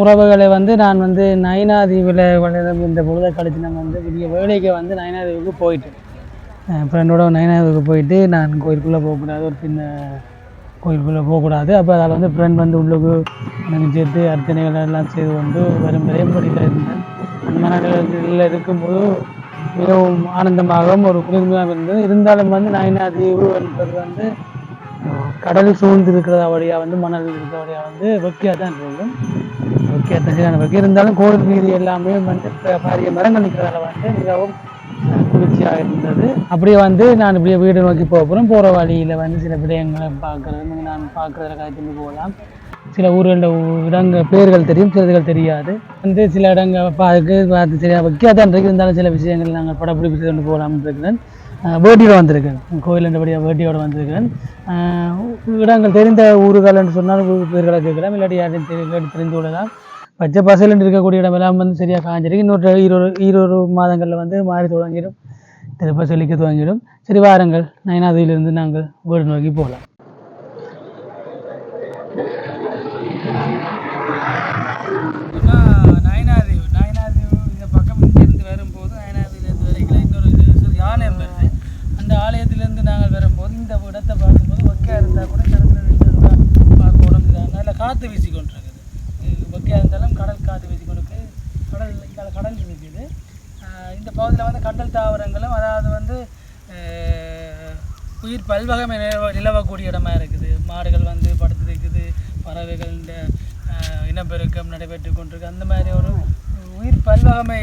உறவுகளை வந்து நான் வந்து நயனாதீவில் வளரும் இந்த பொழுத கழிச்சு நம்ம வந்து பெரிய வேலைக்கு வந்து நயனாதீவுக்கு போயிட்டேன். ஃப்ரெண்டோட நயனாதீவுக்கு போயிட்டு நான் கோயிலுக்குள்ளே போகக்கூடாது ஒரு சின்ன கோயிலுக்குள்ளே போகக்கூடாது. அப்போ அதில் வந்து ஃப்ரெண்ட் வந்து உள்ளுக்கு எனக்கு சேர்த்து அர்ச்சனைகள் எல்லாம் செய்து கொண்டு வரும் பிரேம்படியில் இருந்தேன். அந்த மனநிலையில் இருக்கும்போது மிகவும் ஆனந்தமாகவும் ஒரு குளிர்மையாகவும் இருந்தது. இருந்தாலும் வந்து நயனாதீவு என்பது வந்து கடல் சூழ்ந்து இருக்கிறதா வழியாக வந்து மணல் இருக்கிற வழியாக வந்து வெக்கியாக தான் இருக்கும் ஓகே சரியான இருந்தாலும் கோவில் வீதி எல்லாமே வந்து பாரிய மரங்கள் நிற்கிறதால வந்து மிகவும் குளிர்ச்சியாக இருந்தது. அப்படியே வந்து நான் இப்படியே வீடு நோக்கி போக போகிற வழியில் வந்து சில விடயங்களை பார்க்குறது நான் பார்க்குறதுல காய்ச்சி போகலாம். சில ஊர்களில் இடங்கள் பேர்கள் தெரியும் சிலதுகள் தெரியாது. வந்து சில இடங்கள் பார்த்து பார்த்து சரியாக வைக்காத இருந்தாலும் சில விஷயங்கள் நாங்கள் படப்பிடிப்பு செய்து கொண்டு போகலாம்னு இருக்கிறேன். வேட்டியோட வந்திருக்கேன். கோயில் என்றபடியாக வேட்டியோட வந்திருக்கிறேன் இடங்கள் தெரிந்த ஊர்கள் என்று சொன்னால் பேர்களை கேட்கலாம். இல்லாட்டி யாரையும் தெரி கேட்டு தெரிந்து கொள்ளலாம். பச்சை பசல் இருக்கக்கூடிய இடமெல்லாம் வந்து சரியாக காஞ்சிருக்கு இன்னொரு ஈரோடு ஈரொரு மாதங்களில் வந்து மாறி தொடங்கிடும். திருப்ப செழிக்க துவங்கிடும். சரி வாருங்கள். நயனாதியிலிருந்து நாங்கள் வீடு நோக்கி போகலாம் நயனாதீவு நயனாதீவு இந்த பக்கம் இருந்து வரும்போது நயனாதீவிலேருந்து வரைக்கும் இன்னொரு சிறு ஆலயம் வருது அந்த ஆலயத்திலேருந்து நாங்கள் வரும்போது இந்த இடத்தை பார்க்கும்போது வெக்கையாக இருந்தால் கூட கடற்கரை நின்று பார்க்கணும் இது நல்ல காற்று வீசி கொண்டிருக்குது இது வெக்கையாக இருந்தாலும் கடல் காற்று வீசி கொண்டிருக்கு கடல் இங்கே கடல் இருக்குது ஆஹ் இந்த பகுதியில் வந்து கண்டல் தாவரங்களும் அதாவது வந்து உயிர் பல்வகமை நிலவ நிலவக்கூடிய இடமா இருக்குது. மாடுகள் வந்து படுத்திருக்குது பறவைகள் இந்த இனப்பெருக்கம் நடைபெற்று கொண்டிருக்கு. அந்த மாதிரி ஒரு உயிர் பல்வகமை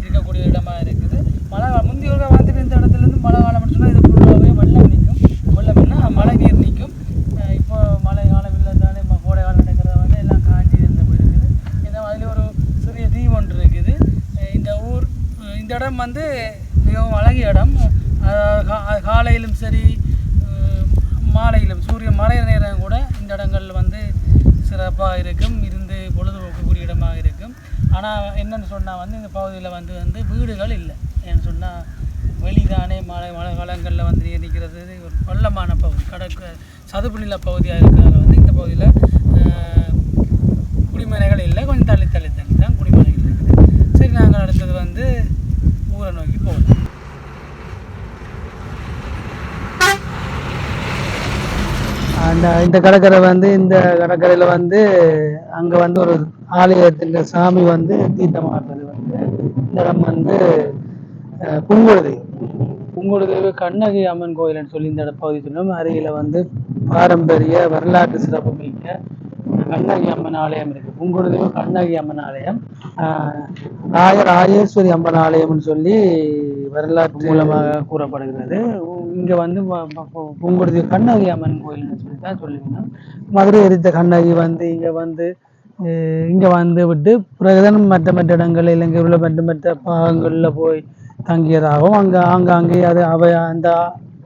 இருக்கக்கூடிய இடமா இருக்குது. மழை கா- முந்தைய ஒரு வந்துட்டு இந்த இடத்துல இருந்து மழை காலம் சொன்னால் இது ஃபுல்லாகவே வெள்ளம் நிற்கும் வெள்ளம்னா மழை நீர் நிற்கும் ஆஹ் இப்போ மழை காலம் இல்லை தானே ம- கோடை காலம் நடக்கிறத வந்து எல்லாம் காஞ்சி இருந்து போயிருக்குது ஏன்னா அதில் ஒரு சிறிய தீவு ஒன்று இருக்குது அஹ் இந்த ஊர் அஹ் இந்த இடம் வந்து மிகவும் அழகிய இடம் அஹ் கா- காலையிலும் சரி அஹ் மழை நேரம் கூட இந்த இடங்கள் வந்து சிறப்பாக இருக்கும் இருந்து பொழுதுபோக்கக்கூடிய இடமாக இருக்கும். ஆனால் என்னன்னு சொன்னால் வந்து இந்த பகுதியில் வந்து வந்து வீடுகள் இல்லை. ஏன்னு சொன்னால் வெளிதானே மழை மழை காலங்களில் வந்து நீர் நிற்கிறது ஒரு பள்ளமான பகுதி. கடற்க சதுப்பு நில பகுதியாக இருக்கிறதால வந்து இந்த பகுதியில் குடிமனைகள் இல்லை. கொஞ்சம் தள்ளி தான் குடிமனைகள் இருக்குது சரி நாங்கள் அடுத்தது வந்து ஊரை நோக்கி போகலாம் இந்த கடற்கரை வந்து இந்த கடற்கரையில் வந்து அங்கே வந்து ஒரு ஆலயத்தின் சாமி வந்து தீர்த்தமாடுறது வந்து இந்த இடம் வந்து அஹ், புங்குடுதி கண்ணகி அம்மன் கோயில்னு சொல்லி இந்த பகுதி சொல்லும். அருகில் வந்து பாரம்பரிய வரலாற்று சிறப்பு மிக்க கண்ணகி அம்மன் ஆலயம் இருக்கு. புங்குடுதேவி கண்ணகி அம்மன் ஆலயம். ஆஹ், ராய அம்மன் ஆலயம்னு சொல்லி வரலாற்று மூலமாக கூறப்படுகிறது. இங்க வந்து வ- புங்குடுதி கண்ணகி அம்மன் கோயில்னு சொல்லி தான் சொல்லிக்கணும் மதுரை எரித்த கண்ணகி வந்து இங்க வந்து இங்கே இங்க வந்து விட்டு பிறகுதான் மற்ற மற்ற இடங்கள் இலங்கை உள்ள மற்ற மற்ற பாகங்களில் போய் தங்கியதாகவும் அங்க ஆங்காங்கே அது அவை அந்த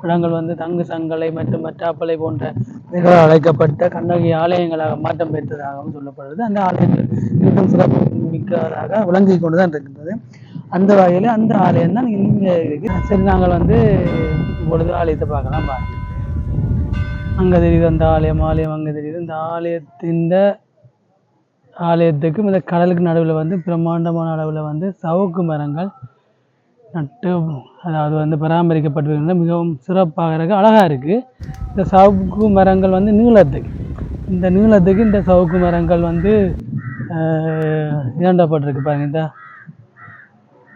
இடங்கள் வந்து தங்கு சங்கலை மற்றும் மற்றாப்பலை போன்ற மிக அழைக்கப்பட்ட கண்ணகி ஆலயங்களாக மாற்றம் பெற்றதாகவும் சொல்லப்படுகிறது அந்த ஆலயங்கள் இன்னும் சிறப்பு மிக்கதாக விளங்கி கொண்டு தான் இருக்கின்றது. அந்த வகையில் அந்த ஆலயம் தான் இங்கே இருக்குது சரி நாங்கள் வந்து இப்பொழுது ஆலயத்தை பார்க்கலாம் பாருங்கள் அங்கே தெரியுது அந்த ஆலயம் ஆலயம் அங்கே தெரியுது. இந்த ஆலயத்தின் ஆலயத்துக்கும் இந்த கடலுக்கு நடுவில் வந்து பிரம்மாண்டமான அளவில் வந்து சவுக்கு மரங்கள் நட்டு அதாவது வந்து பராமரிக்கப்பட்டு மிகவும் சிறப்பாக இருக்குது அழகாக இருக்குது இந்த சவுக்கு மரங்கள் வந்து நீளத்துக்கு. இந்த நீளத்துக்கு இந்த சவுக்கு மரங்கள் வந்து இரண்டப்பட்டிருக்கு பாருங்க இந்த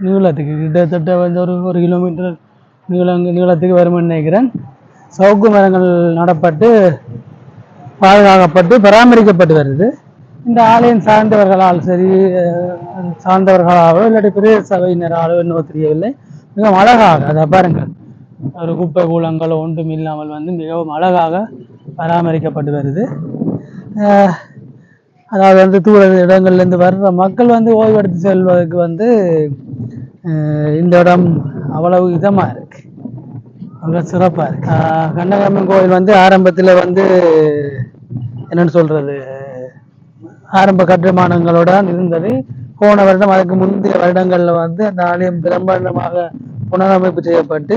நீளத்துக்கு கிட்டத்தட்ட வந்து ஒரு ஒரு கிலோமீட்டர் நீளம் நீளத்துக்கு வரும்னு நினைக்கிறேன். சவுக்கு மரங்கள் நடப்பட்டு பாதுகாக்கப்பட்டு பராமரிக்கப்பட்டு வருது. இந்த ஆலயம் சார்ந்தவர்களால் சரி சார்ந்தவர்களாகவோ சார்ந்தவர்களாலோ இல்லாட்டி பெரிய சபையினராலோ என்னவோ தெரியவில்லை. மிகவும் அழகாக அதை பாருங்கள். ஒரு குப்பை கூலங்களோ ஒன்றும் இல்லாமல் வந்து மிகவும் அழகாக பராமரிக்கப்பட்டு வருது. அதாவது வந்து தூர இடங்கள்லேருந்து வர்ற மக்கள் வந்து ஓய்வெடுத்து செல்வதற்கு வந்து இந்த இடம் அவ்வளவு இதமாக இருக்கு. அவ்வளோ சிறப்பாக இருக்கு. ஆஹ் கண்ணகம்மன் கோயில் வந்து ஆரம்பத்தில் வந்து என்னன்னு சொல்கிறது ஆரம்ப கட்டுமானங்களோட இருந்தது. போன வருடம் அதுக்கு முந்தைய வருடங்களில் வந்து அந்த ஆலயம் பிரம்மாண்டமாக புனரமைப்பு செய்யப்பட்டு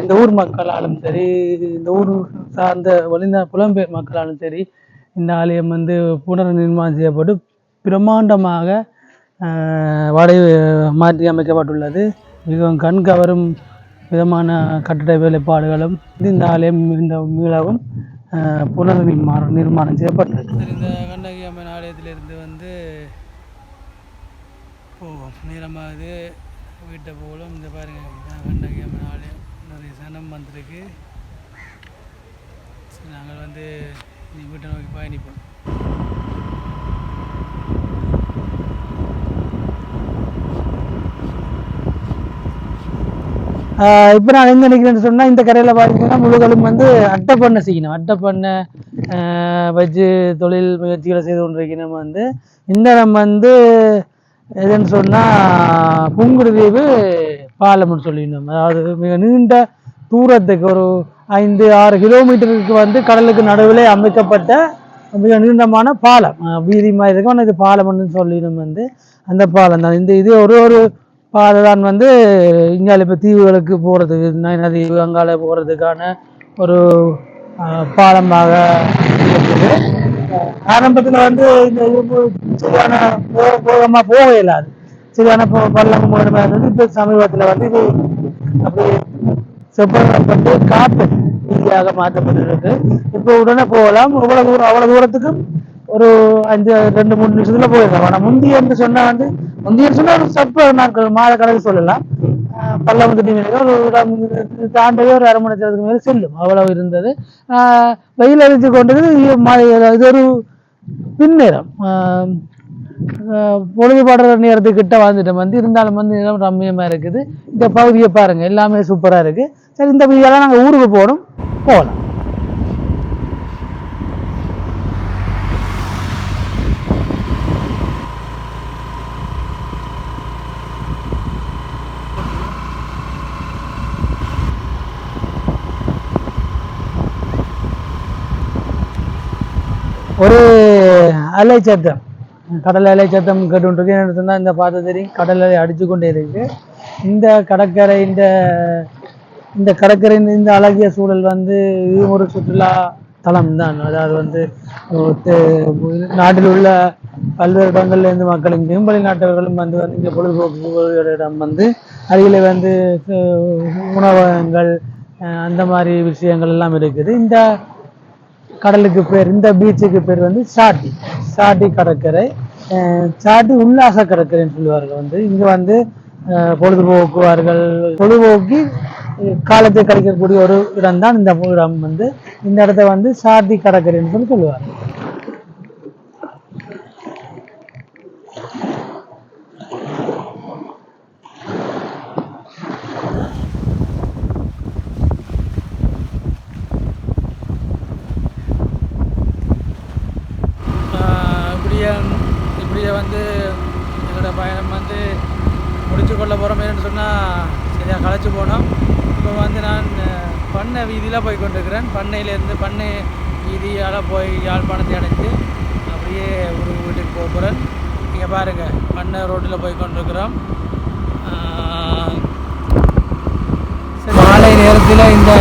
இந்த ஊர் மக்களாலும் சரி இந்த ஊர் சார்ந்த ஒளிந்த புலம்பெயர் மக்களாலும் சரி இந்த ஆலயம் வந்து புனர் நிர்மாணம் செய்யப்பட்டு பிரம்மாண்டமாக வாடகை வடை மாற்றி அமைக்கப்பட்டுள்ளது. மிகவும் கண் கவரும் விதமான கட்டட வேலைப்பாடுகளும் இந்த ஆலயம் இந்த மீளவும் புனர் நிர்மாணம் செய்யப்பட்டது. இந்த கண்ணகி அம்மன் ஆலயத்திலிருந்து வந்து போவோம். நேரமாகுது வீட்டை போகலாம் இந்த பாருங்க கண்ணகி அம்மன் ஆலயம். நிறைய சனம் வந்திருக்கு. நாங்கள் வந்து இனி வீட்டை நோக்கி பயணிப்போம். இப்போ நான் எங்கே நிற்கிறேன்னு சொன்னால் இந்த கடையில் பார்த்தீங்கன்னா முழுகளும் வந்து அட்டை பண்ணை செய்யணும். அட்டை பண்ணை வச்சு தொழில் முயற்சிகளை செய்து கொண்டிருக்கணும் வந்து இந்த நம்ம வந்து எதுன்னு சொன்னால் புங்குடுதீவு பாலம்னு சொல்லிடணும். அதாவது மிக நீண்ட தூரத்துக்கு ஒரு ஐந்து ஆறு கிலோமீட்டருக்கு வந்து கடலுக்கு நடுவில் அமைக்கப்பட்ட மிக நீண்டமான பாலம். வீதி மாதிரி இருக்கும் ஆனால் இது பாலம்னு சொல்லிடணும் வந்து. அந்த பாலம் தான். இந்த இது ஒரு ஒரு இப்போ அதுதான் வந்து இங்கால இப்போ தீவுகளுக்கு போகிறதுக்கு நதி அங்கால போகிறதுக்கான ஒரு பாலமாக இருக்குது. ஆரம்பத்தில் வந்து இந்த இது சரியான போக போகமாக போக இயலாது சரியான போ பள்ளம் போகணுமா இருந்தது. இப்போ சமீபத்தில் வந்து இது அப்படியே செப்பரப்பட்டு காத்து ஈஸியாக மாற்றப்பட்டிருக்கு. இப்போ உடனே போகலாம். இவ்வளோ தூரம் அவ்வளோ தூரத்துக்கும் ஒரு அஞ்சு ரெண்டு மூணு நிமிஷத்துல போயிடலாம் ஆனால் முந்தி என்று சொன்னா வந்து முந்தி சொன்னா ஒரு சற்ப நாட்கள் மாத கணக்கு சொல்லலாம். ஆஹ் பல்லம் ஒரு தாண்டவே ஒரு அரை மணி நேரத்துக்கு மேலே செல்லும். அவ்வளவு இருந்தது. ஆஹ் வெயில் அடித்து கொண்டது இது இது ஒரு பின்னேரம் ஆஹ் ஆஹ் பொழுதுபாடுற நேரத்துக்கிட்ட வந்துட்டோம் வந்து இருந்தாலும் வந்து நிலம் ரம்மியமா இருக்குது. இந்த பகுதியை பாருங்க. எல்லாமே சூப்பரா இருக்கு. சரி இந்த பகுதியெல்லாம் நாங்கள் ஊருக்கு போகணும். போகலாம் ஒரு அலை சத்தம் கடல் அலை சத்தம் கேட்டுருக்கு என்ன சொன்னால் இந்த பார்த்து தெரியும் கடல் அலை அடிச்சு கொண்டே இருக்கு. இந்த கடற்கரை இந்த இந்த கடற்கரையின் இந்த அழகிய சூழல் வந்து இது ஒரு சுற்றுலா தலம் தான் அதாவது வந்து நாட்டில் உள்ள பல்வேறு இடங்கள்ல இருந்து மக்கள் இங்கேயும் வெளிநாட்டவர்களும் வந்து வந்து இங்கே பொழுதுபோக்கு இடம் வந்து அருகில் வந்து உணவகங்கள் அஹ், அந்த மாதிரி விஷயங்கள் எல்லாம் இருக்குது. இந்த கடலுக்கு பேர் இந்த பீச்சுக்கு பேர் வந்து சாட்டி. சாட்டி கடற்கரை. சாட்டி உல்லாச கடற்கரைன்னு சொல்லுவார்கள் வந்து. இங்க வந்து பொழுதுபோக்குவார்கள். பொழுதுபோக்கி காலத்தை கழிக்கக்கூடிய ஒரு இடம் தான் இந்த இடம் வந்து. இந்த இடத்த வந்து சாட்டி கடற்கரைன்னு சொல்லி சொல்லுவார்கள் இப்படியே இப்படியே வந்து எங்களோட பயணம் வந்து முடிச்சு கொள்ள போகிறோம் சொன்னால் சரியாக களைச்சி போனோம். இப்போ வந்து நான் பண்ணை வீதியில் போய் கொண்டிருக்கிறேன். பண்ணையிலேருந்து பண்ணை வீதியால் போய் யாழ்ப்பாணத்தை அடைஞ்சு அப்படியே ஒரு வீட்டுக்கு போக போகிறேன் நீங்கள் பாருங்கள் பண்ணை ரோட்டில் போய் கொண்டிருக்கிறோம். சரி, மாலை நேரத்தில் இந்த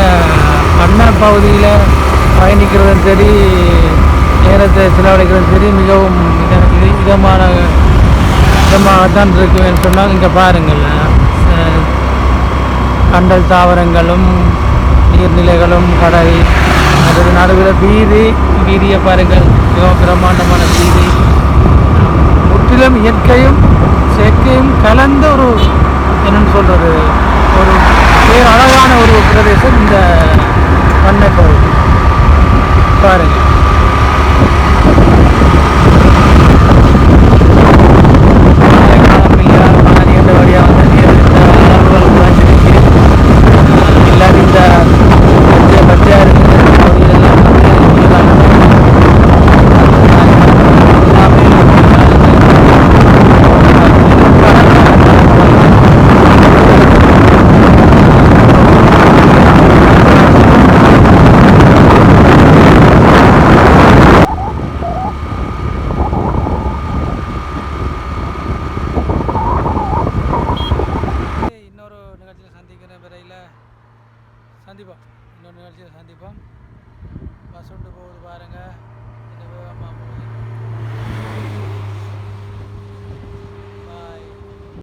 பண்ணை பகுதியில் பயணிக்கிறதும் சரி நேரத்தை செலவழிக்கிறதும் சரி மிகவும் இத- இது- இதமான இதமாகத்தான் இருக்குன்னு சொன்னால் இங்கே பாருங்கள். கண்டல் தாவரங்களும் நீர்நிலைகளும் கடல் அதுக்கு நடுவில் வீதி வீதியை பாருங்கள். மிகவும் பிரம்மாண்டமான வீதி. முற்றிலும் இயற்கையும் செயற்கையும் கலந்த ஒரு என்னன்னு சொல்கிறது ஒரு